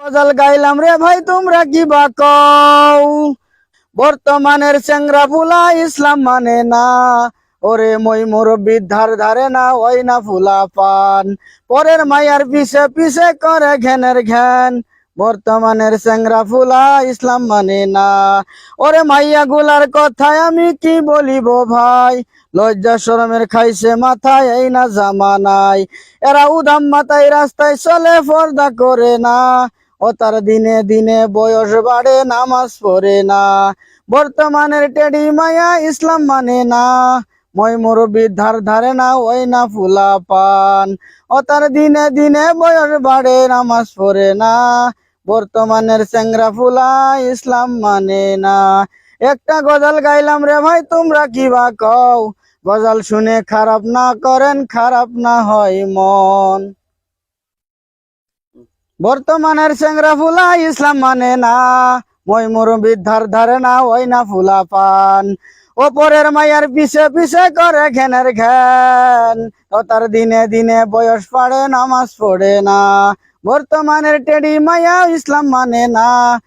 গজল গাইলাম রে ভাই, তোমরা কি বা কও? বর্তমানের চেংরা ফুলা, ইসলাম মানে না। ওরে মই মোর বিদ্ধার ধারে না, ওই না ফুলা পান। পরের মায়ার পিছে পিছে করে ঘ্যানের ঘ্যান। বর্তমানের চেংরা ফুলা, ইসলাম মানে না। ওরে মাইয়া গুলার কথায় আমি কি বলিব ভাই? লজ্জা শরমের খাইছে মাথায়, এই না জামানাই এরা উদাম মাথায় রাস্তায় চলে, পর্দা করে না। ও তার দিনে দিনে বয়স বাড়ে, নামাজ পড়ে না। বর্তমানের টেডি মায়া ইসলাম মানে না। মই মুরব্বীর ধার ধারে না, ওই না ফুলা পান। ও তার দিনে দিনে বয়স বাড়ে, নামাজ পড়ে না। বর্তমানের চেংরা ফুলা ইসলাম মানে না। একটা গজাল গাইলাম রে ভাই, তোমরা কি বা কও? গজাল শুনে খারাপ না করেন, খারাপ না হয় মন। বর্তমানের চেংরা ফুলা ইসলাম মানে না। মই মোর ধার ধারে না, ওই না ফুলা পান। ওপরের মায়ার পিছে পিছে করে ঘেনের ঘেন ও তার দিনে দিনে বয়স পাড়ে, নামাজ পড়ে না। বর্তমানের টেডি মায়া ইসলাম মানে না।